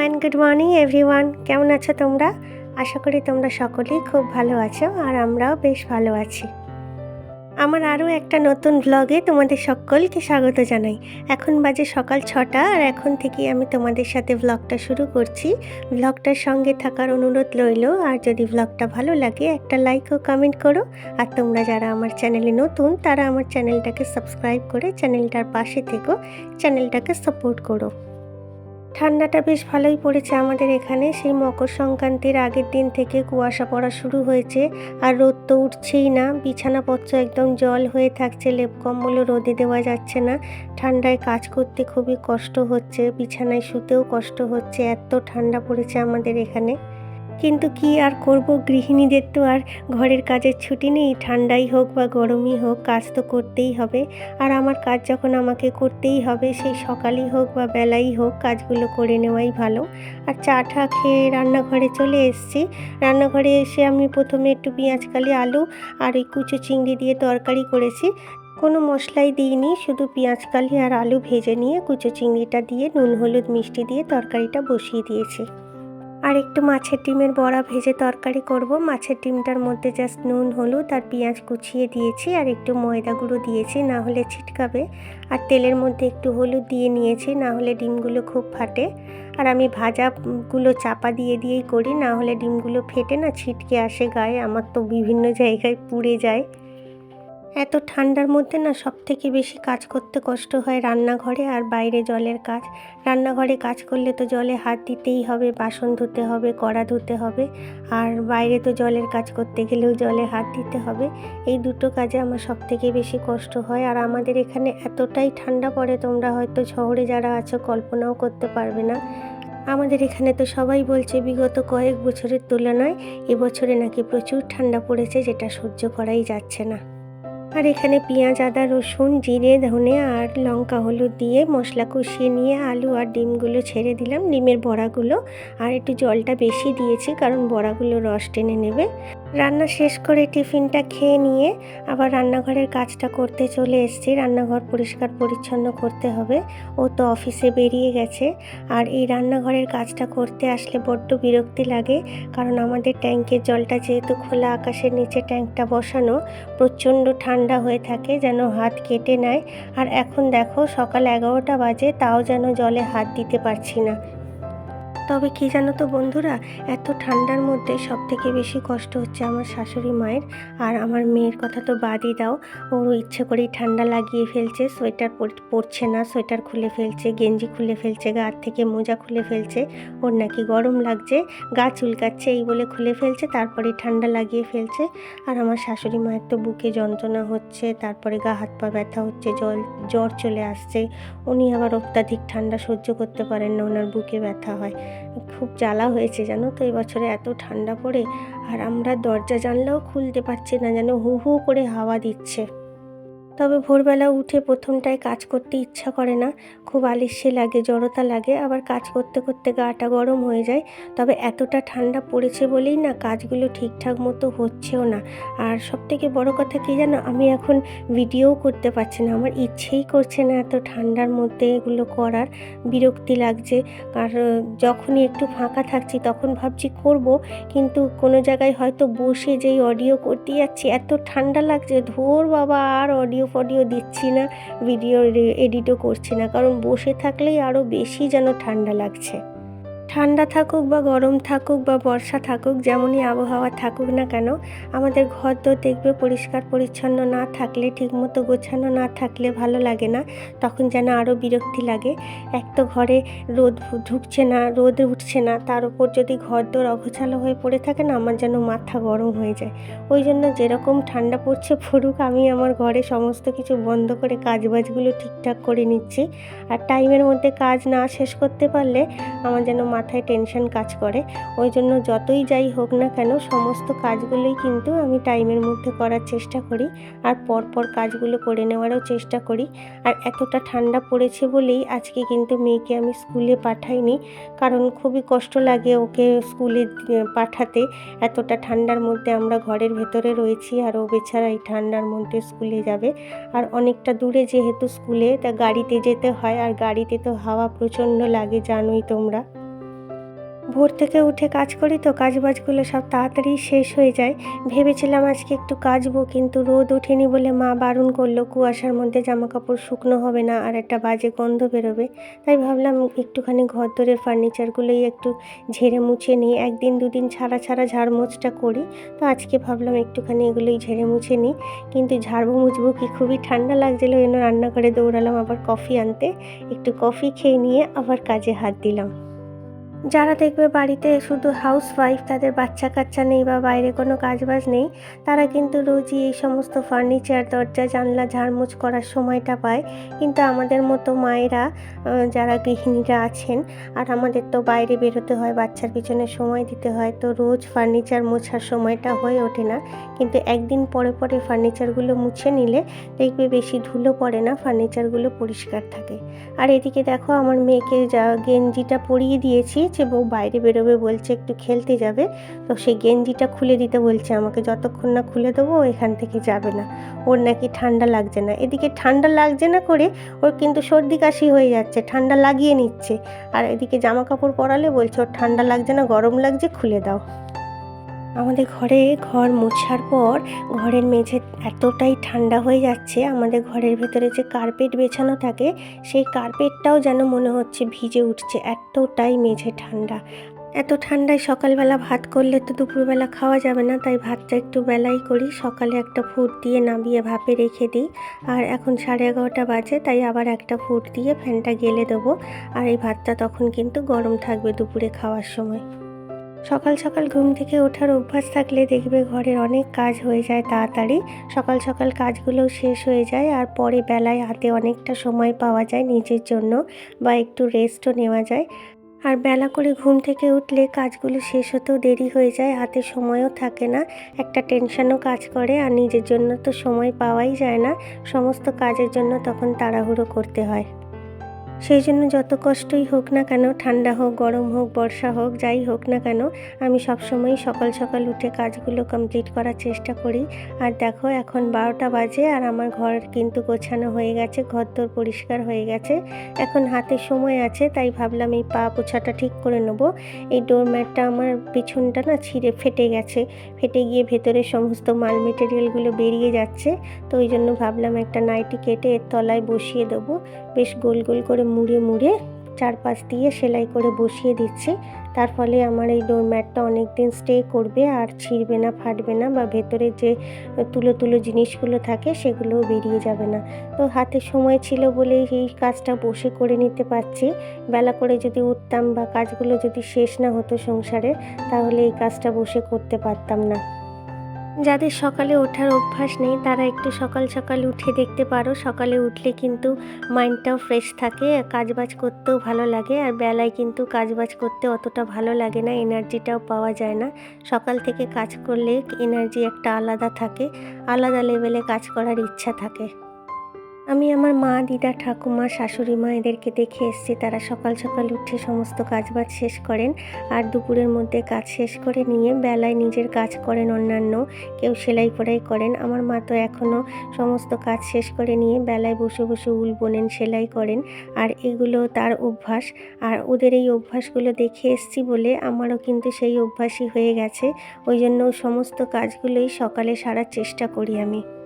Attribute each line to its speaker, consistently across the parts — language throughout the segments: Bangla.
Speaker 1: গুড মর্নিং এভরিওয়ান কেমন আছো তোমরা? আশা করি তোমরা সকলেই খুব ভালো আছো আর আমরাও বেশ ভালো আছি। আমার আরও একটা নতুন ব্লগে তোমাদের সকলকে স্বাগত জানাই। এখন বাজে সকাল ছটা আর এখন থেকেই আমি তোমাদের সাথে ব্লগটা শুরু করছি। ব্লগটার সঙ্গে থাকার অনুরোধ রইল আর যদি ব্লগটা ভালো লাগে একটা লাইক ও কমেন্ট করো। আর তোমরা যারা আমার চ্যানেলে নতুন, তারা আমার চ্যানেলটাকে সাবস্ক্রাইব করে চ্যানেলটার পাশে থেকো, চ্যানেলটাকে সাপোর্ট করো। ঠান্ডাটা বেশ ভালোই পড়েছে আমাদের এখানে। সেই মকর সংক্রান্তির আগের দিন থেকে কুয়াশা পড়া শুরু হয়েছে আর রোদ তো উঠছেই না। বিছানাপত্র একদম জল হয়ে থাকছে, লেপ কম্বলও রোদে দেওয়া যাচ্ছে না। ঠান্ডায় কাজ করতে খুবই কষ্ট হচ্ছে, বিছানায় শুতেও কষ্ট হচ্ছে। এত ঠান্ডা পড়েছে আমাদের এখানে। কিন্তু কি আর করব? গৃহিণীদের তো আর ঘরের কাজের ছুটি নেই। ঠান্ডাই হোক বা গরমই হোক, কাজ তো করতেই হবে। আর আমার কাজ যখন আমাকে করতেই হবে, সেই সকালই হোক বা বেলাই হোক, কাজগুলো করে নেওয়াই ভালো। আর চা ঠা খেয়ে রান্নাঘরে চলে এসেছি। রান্নাঘরে এসে আমি প্রথমে একটু পেঁয়াজকালি আলু আর ওই কুচো চিংড়ি দিয়ে তরকারি করেছি। কোনো মশলাই দিইনি, শুধু পেঁয়াজকালি আর আলু ভেজে নিয়ে কুচো চিংড়িটা দিয়ে, নুন, হলুদ, মিষ্টি দিয়ে তরকারিটা বসিয়ে দিয়েছি। আর একটু মাছের ডিমের বড়া ভেজে তরকারি করব। মাছের ডিমটার মধ্যে জাস্ট নুন, হলুদ আর পেঁয়াজ কুচিয়ে দিয়েছি আর একটু ময়দা গুঁড়ো দিয়েছি, না হলে ছিটকাবে। আর তেলের মধ্যে একটু হলুদ দিয়ে নিয়েছি, না হলে ডিমগুলো খুব ফাটে। আর আমি ভাজাগুলো চাপা দিয়ে দিয়েই করি, না হলে ডিমগুলো ফেটে না ছিটকে আসে গায়ে, আমার তো বিভিন্ন জায়গায় পুড়ে যায়। এত ঠান্ডার মধ্যে না সব থেকে বেশি কাজ করতে কষ্ট হয় রান্নাঘরে আর বাইরে জলের কাজ। রান্নাঘরে কাজ করলে তো জলে হাত দিতেই হবে, বাসন ধুতে হবে, কড়া ধুতে হবে, আর বাইরে তো জলের কাজ করতে গেলেও জলে হাত দিতে হবে। এই দুটো কাজে আমার সব থেকে বেশি কষ্ট হয় আর আমাদের এখানে এতটাই ঠান্ডা পড়ে, তোমরা হয়তো শহরে যারা আছো কল্পনাও করতে পারবে না। আমাদের এখানে তো সবাই বলছে বিগত কয়েক বছরের তুলনায় এবছরে নাকি প্রচুর ঠান্ডা পড়েছে, যেটা সহ্য করাই যাচ্ছে না। আর এখানে পেঁয়াজ, আদা, রসুন, জিরে, ধনে আর লঙ্কা, হলুদ দিয়ে মশলা কষিয়ে নিয়ে আলু আর ডিমগুলো ছেড়ে দিলাম। ডিমের বড়াগুলো আর একটু জলটা বেশি দিয়েছি কারণ বড়াগুলো রস টেনে নেবে। রান্না শেষ করে টিফিনটা খেয়ে নিয়ে আবার রান্নাঘরের কাজটা করতে চলে এসেছি। রান্নাঘর পরিষ্কার পরিচ্ছন্ন করতে হবে। ও তো অফিসে বেরিয়ে গেছে। আর এই রান্নাঘরের কাজটা করতে আসলে বড্ড বিরক্তি লাগে, কারণ আমাদের ট্যাঙ্কের জলটা যেহেতু খোলা আকাশের নিচে ট্যাঙ্কটা বসানো, প্রচণ্ড ঠান্ডা হয়ে থাকে যেন হাত কেটে নেয়। আর এখন দেখো সকাল এগারোটা বাজে, তাও যেন জলে হাত দিতে পারছি না। তবে কি জানো তো বন্ধুরা, এত ঠান্ডার মধ্যে সব থেকে বেশি কষ্ট হচ্ছে আমার শাশুড়ি মায়ের। আর আমার মেয়ের কথা তো বাদই দাও ও ইচ্ছে করেই ঠান্ডা লাগিয়ে ফেলছে, সোয়েটার পরছে না, সোয়েটার খুলে ফেলছে, গেঞ্জি খুলে ফেলছে গা থেকে মোজা খুলে ফেলছে, ওর নাকি গরম লাগছে, গা চুলকাচ্ছে এই বলে খুলে ফেলছে তারপরে ঠান্ডা লাগিয়ে ফেলছে। আর আমার শাশুড়ি মায়ের তো বুকে যন্ত্রণা হচ্ছে, তারপরে গা হাত পা ব্যথা হচ্ছে, জল, জ্বর চলে আসছে, উনি আবার অত্যাধিক ঠান্ডা সহ্য করতে পারেন না, ওনার বুকে ব্যথা হয়। খুব জ্বালা হয়েছে জানো তো? এবছরে এত ঠান্ডা পড়ে আর আমরা দরজা জানলাও খুলতে পারছি না যেন হু হু করে হাওয়া দিচ্ছে। তবে ভোরবেলা উঠে প্রথমটায় কাজ করতে ইচ্ছা করে না। খুব আলিস্যে লাগে, জড়তা লাগে, আবার কাজ করতে করতে গাটা গরম হয়ে যায়। তবে এতটা ঠান্ডা পড়েছে বলেই না কাজগুলো ঠিকঠাক মতো হচ্ছেও না। আর সব থেকে বড়ো কথা কী জানো, আমি এখন ভিডিওও করতে পারছি না। আমার ইচ্ছেই করছে না এত ঠান্ডার মধ্যে এগুলো করার, বিরক্তি লাগছে। আর যখনই একটু ফাঁকা থাকছি তখন ভাবছি করব, কিন্তু কোনো জায়গায় হয়তো বসে যেই অডিও করতে যাচ্ছি, এত ঠান্ডা লাগছে, ধোর বাবা, আর অডিও ফডিও দিচ্ছি না, ভিডিও এডিটও করছি না। কারণ বসে থাকলেই আরও বেশি যেন ঠান্ডা লাগছে। ঠান্ডা থাকুক বা গরম থাকুক বা বর্ষা থাকুক, যেমনই আবহাওয়া থাকুক না কেন, আমাদের ঘর তো দেখবে পরিষ্কার পরিচ্ছন্ন না থাকলে, ঠিকমতো গোছানো না থাকলে ভালো লাগে না, তখন যেন আরও বিরক্তি লাগে। এক তো ঘরে রোদ ঢুকছে না, রোদ উঠছে না, তার উপর যদি ঘর দোর অগোছালো হয়ে পড়ে থাকে না, আমার যেন মাথা গরম হয়ে যায়। ওই জন্য যেরকম ঠান্ডা পড়ছে পড়ুক, আমি আমার ঘরে সমস্ত কিছু বন্ধ করে কাজবাজগুলো ঠিকঠাক করে নিচ্ছি। আর টাইমের মধ্যে কাজ না শেষ করতে পারলে, আমার যেন মাথায় টেনশন কাজ করে। ওই জন্য যতই যাই হোক না কেন সমস্ত কাজগুলোই কিন্তু আমি টাইমের মধ্যে করার চেষ্টা করি আর পরপর কাজগুলো করে নেওয়ারও চেষ্টা করি। আর এতটা ঠান্ডা পড়েছে বলেই আজকে কিন্তু মেয়েকে আমি স্কুলে পাঠাইনি। কারণ খুবই কষ্ট লাগে ওকে স্কুলে পাঠাতে। এতটা ঠান্ডার মধ্যে আমরা ঘরের ভেতরে রয়েছি আর ও বেছাড়া এই ঠান্ডার মধ্যে স্কুলে যাবে। আর অনেকটা দূরে যেহেতু স্কুলে, তা গাড়িতে যেতে হয়। আর গাড়িতে তো হাওয়া প্রচণ্ড লাগে, জানোই তোমরা। ভোর থেকে উঠে কাজ করি তো কাজ বাজগুলো সব তাড়াতাড়ি শেষ হয়ে যায়। ভেবেছিলাম আজকে একটু কাচবো কিন্তু রোদ ওঠেনি বলে মা বারণ করল, কুয়াশার মধ্যে জামা কাপড় শুকনো হবে না আর একটা বাজে গন্ধ বেরোবে। তাই ভাবলাম একটুখানি ঘর দরের ফার্নিচারগুলোই একটু ঝেড়ে মুছে নিই। একদিন দুদিন ছাড়া ছাড়া ঝাড়মোছটা করি, তো আজকে ভাবলাম একটুখানি এগুলোই ঝেড়ে মুছে নিই। কিন্তু ঝাড়বো মুছবো কি, খুবই ঠান্ডা লাগছিল এনে রান্না করে দৌড়ালাম আবার কফি আনতে। একটু কফি খেয়ে নিয়ে আবার কাজে হাত দিলাম। যারা দেখবে বাড়িতে শুধু হাউস ওয়াইফ তাদের বাচ্চা কাচ্চা নেই বা বাইরে কোনো কাজবাজ নেই, তারা কিন্তু রোজই এই সমস্ত ফার্নিচার দরজা, জানলা ঝাড়মুছ করার সময়টা পায়। কিন্তু আমাদের মতো মায়েরা যারা গৃহিণীরা আছেন, আর আমাদের তো বাইরে বেরোতে হয়, বাচ্চার পিছনে সময় দিতে হয়, তো রোজ ফার্নিচার মোছার সময়টা হয়ে ওঠে না। কিন্তু একদিন পরে পরে ফার্নিচারগুলো মুছে নিলে দেখবে বেশি ধুলো পড়ে না ফার্নিচারগুলো পরিষ্কার থাকে। আর এদিকে দেখো, আমার মেয়েকে যা গেঞ্জিটা পরিয়ে দিয়েছি যে বউ বাইরে বেরোবে বলছে একটু খেলতে যাবে। তো সেই গেঞ্জিটা খুলে দিতে বলছে, আমাকে যতক্ষণ না খুলে দেবো এখান থেকে যাবে না। ওর নাকি ঠান্ডা লাগছে না। এদিকে ঠান্ডা লাগছে না করে ওর কিন্তু সর্দি কাশি হয়ে যাচ্ছে, ঠান্ডা লাগিয়ে নিচ্ছে। আর এদিকে জামা কাপড় পরালে বলছে, ওর ঠান্ডা লাগছে না, গরম লাগছে, খুলে দাও। আমাদের ঘরে ঘর মোছার পর ঘরের মেঝে এতটাই ঠান্ডা হয়ে যাচ্ছে, আমাদের ঘরের ভেতরে যে কার্পেট বেছানো থাকে, সেই কার্পেটটাও যেন মনে হচ্ছে ভিজে উঠছে, এতটাই মেঝে ঠান্ডা। এত ঠান্ডায় সকালবেলা ভাত করলে তো দুপুরবেলা খাওয়া যাবে না, তাই ভাতটা একটু বেলাই করি, সকালে একটা ফুট দিয়ে নামিয়ে ভাপে রেখে দিই। আর এখন সাড়ে এগারোটা বাজে, তাই আবার একটা ফুট দিয়ে ফ্যানটা গেলে দেবো। আর এই ভাতটা তখন কিন্তু গরম থাকবে দুপুরে খাওয়ার সময়। সকাল সকাল ঘুম থেকে ওঠার অভ্যাস থাকলে দেখবে ঘরের অনেক কাজ হয়ে যায় তাড়াতাড়ি। সকাল সকাল কাজগুলোও শেষ হয়ে যায় আর পরে বেলায় হাতে অনেকটা সময় পাওয়া যায় নিজের জন্য বা একটু রেস্টও নেওয়া যায়। আর বেলা করে ঘুম থেকে উঠলে কাজগুলো শেষ হতেও দেরি হয়ে যায়, হাতে সময়ও থাকে না, একটা টেনশনও কাজ করে আর নিজের জন্য তো সময় পাওয়াই যায় না। সমস্ত কাজের জন্য তখন তাড়াহুড়ো করতে হয়। সেই জন্য যত কষ্টই হোক না কেন, ঠান্ডা হোক, গরম হোক, বর্ষা হোক, যাই হোক না কেন, আমি সবসময় সকাল সকাল উঠে কাজগুলো কমপ্লিট করার চেষ্টা করি। আর দেখো, এখন বারোটা বাজে আর আমার ঘর কিন্তু গোছানো হয়ে গেছে, ঘরদোর পরিষ্কার হয়ে গেছে। এখন হাতে সময় আছে, তাই ভাবলাম এই পা পোছাটা ঠিক করে নেব। এই ডোরম্যাটটা আমার পিছনটা না ছিঁড়ে ফেটে গেছে, ফেটে গিয়ে ভেতরে সমস্ত মাল মেটেরিয়ালগুলো বেরিয়ে যাচ্ছে। তো ওই জন্য ভাবলাম একটা নাইটি কেটে এর তলায় বসিয়ে দেবো। বেশ গোল গোল করে মুড়ে মুড়ে চারপাশ দিয়ে সেলাই করে বসিয়ে দিচ্ছি। তার ফলে আমার এই ডোরম্যাটটা অনেক দিন স্টে করবে আর ছিঁড়বে না, ফাটবে না বা ভেতরে যে তুলো তুলো জিনিসগুলো থাকে সেগুলোও বেরিয়ে যাবে না। তো হাতে সময় ছিল বলেই এই কাজটা বসে করে নিতে পারছি। বেলা করে যদি উঠতাম বা কাজগুলো যদি শেষ না হতো সংসারে তাহলে এই কাজটা বসে করতে পারতাম না। যাদের সকালে ওঠার অভ্যাস নেই, তারা একটু সকাল সকাল উঠে দেখতে পারো। সকালে উঠলে কিন্তু মাইন্ডটাও ফ্রেশ থাকে, কাজবাজ করতেও ভালো লাগে, আর বেলায় কিন্তু কাজবাজ করতে অতটা ভালো লাগে না এনার্জিটাও পাওয়া যায় না। সকাল থেকে কাজ করলে এনার্জি একটা আলাদা থাকে, আলাদা লেভেলে কাজ করার ইচ্ছা থাকে। আমি আমার মা, দিদা, ঠাকুমা, শাশুড়ি মা এদেরকে দেখে এসেছি। তারা সকাল সকাল উঠে সমস্ত কাজবাজ শেষ করেন আর দুপুরের মধ্যে কাজ শেষ করে নিয়ে বেলায় নিজের কাজ করেন অন্যান্য। কেউ সেলাই পড়াই করেন। আমার মা তো এখনও সমস্ত কাজ শেষ করে নিয়ে বেলায় বসে বসে উল বোনেন, সেলাই করেন আর এগুলো তার অভ্যাস। আর ওদের এই অভ্যাসগুলো দেখে এসছি বলে আমারও কিন্তু সেই অভ্যাসই হয়ে গেছে। ওই জন্য সমস্ত কাজগুলোই সকালে সারার চেষ্টা করি আমি।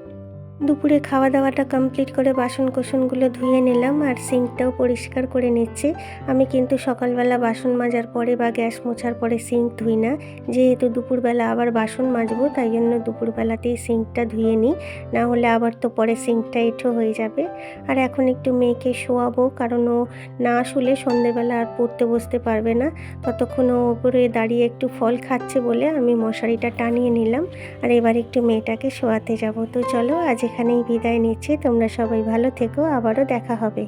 Speaker 1: দুপুরে খাওয়া দাওয়াটা কমপ্লিট করে বাসন কোসনগুলো ধুয়ে নিলাম আর সিঙ্কটাও পরিষ্কার করে নিচ্ছি। আমি কিন্তু সকালবেলা বাসন মাজার পরে বা গ্যাস মোছার পরে সিঙ্ক ধুই না। যেহেতু দুপুরবেলা আবার বাসন মাজবো, তাই জন্য দুপুরবেলাতেই সিঙ্কটা ধুয়ে নিই। না হলে আবার তো পরে সিঙ্কটা এঁঠো হয়ে যাবে। আর এখন একটু মেয়েকে শোয়াবো, কারণ ও না শুলে সন্ধেবেলা আর পড়তে বসতে পারবে না। ততক্ষণ ও ওপরে দাঁড়িয়ে একটু ফল খাচ্ছে বলে আমি মশারিটা টানিয়ে নিলাম। আর এবার একটু মেয়েটাকে শোয়াতে যাব। তো চলো এখানেই বিদায় নিচ্ছি তোমরা সবাই ভালো থেকো আবারও দেখা হবে।